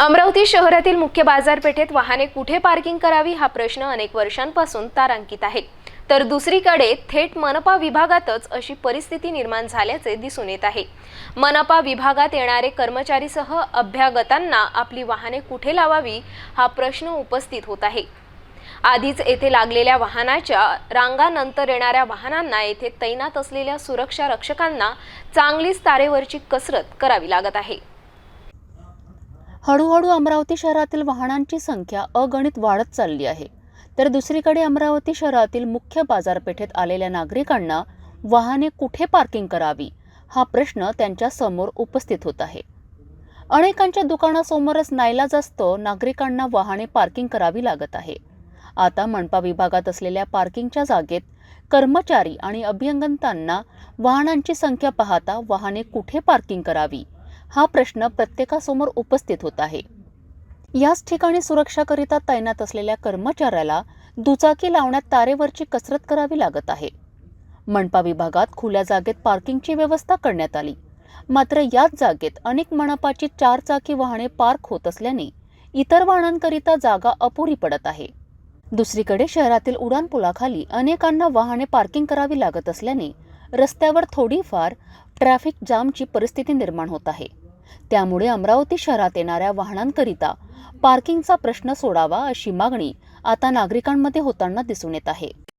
अमरावती शहरातील मुख्य बाजारपेठेत वाहने कुठे पार्किंग करावी हा प्रश्न अनेक वर्षांपासून तारांकित आहे. तर दुसरीकडे थेट मनपा विभागातच अशी परिस्थिती निर्माण झाल्याचे दिसून येत आहे. मनपा विभागात येणारे कर्मचारीसह अभ्यागतांना आपली वाहने कुठे लावावी हा प्रश्न उपस्थित होत आहे. आधीच येथे लागलेल्या वाहनाच्या रांगानंतर येणाऱ्या वाहनांना येथे तैनात असलेल्या सुरक्षा रक्षकांना चांगलीच तारेवरची कसरत करावी लागत आहे. हळूहळू अमरावती शहरातील वाहनांची संख्या अगणित वाढत चालली आहे. तर दुसरीकडे अमरावती शहरातील मुख्य बाजारपेठेत आलेल्या नागरिकांना वाहने कुठे पार्किंग करावी हा प्रश्न त्यांच्यासमोर उपस्थित होत आहे. अनेकांच्या दुकानासमोरच नाईलाज असतो नागरिकांना वाहने पार्किंग करावी लागत आहे. आता मनपा विभागात असलेल्या पार्किंगच्या जागेत कर्मचारी आणि अभियंगतांना वाहनांची संख्या पाहता वाहने कुठे पार्किंग करावी हा प्रश्न प्रत्येकासमोर उपस्थित होत आहे. याच ठिकाणी सुरक्षाकरिता तैनात असलेल्या कर्मचाऱ्याला दुचाकी लावण्यात तारेवरची कसरत करावी लागत आहे. मनपा विभागात खुल्या जागेत पार्किंगची व्यवस्था करण्यात आली. मात्र याच जागेत अनेक मनपाची चारचाकी वाहने पार्क होत असल्याने इतर वाहनांकरिता जागा अपुरी पडत आहे. दुसरीकडे शहरातील उड्डाणपुलाखाली अनेकांना वाहने पार्किंग करावी लागत असल्याने रस्त्यावर थोडीफार ट्रॅफिक जामची परिस्थिती निर्माण होत आहे. त्यामुळे अमरावती शहरात येणाऱ्या वाहनांकरिता पार्किंगचा प्रश्न सोडावा अशी मागणी आता नागरिकांमध्ये होताना दिसून येत आहे.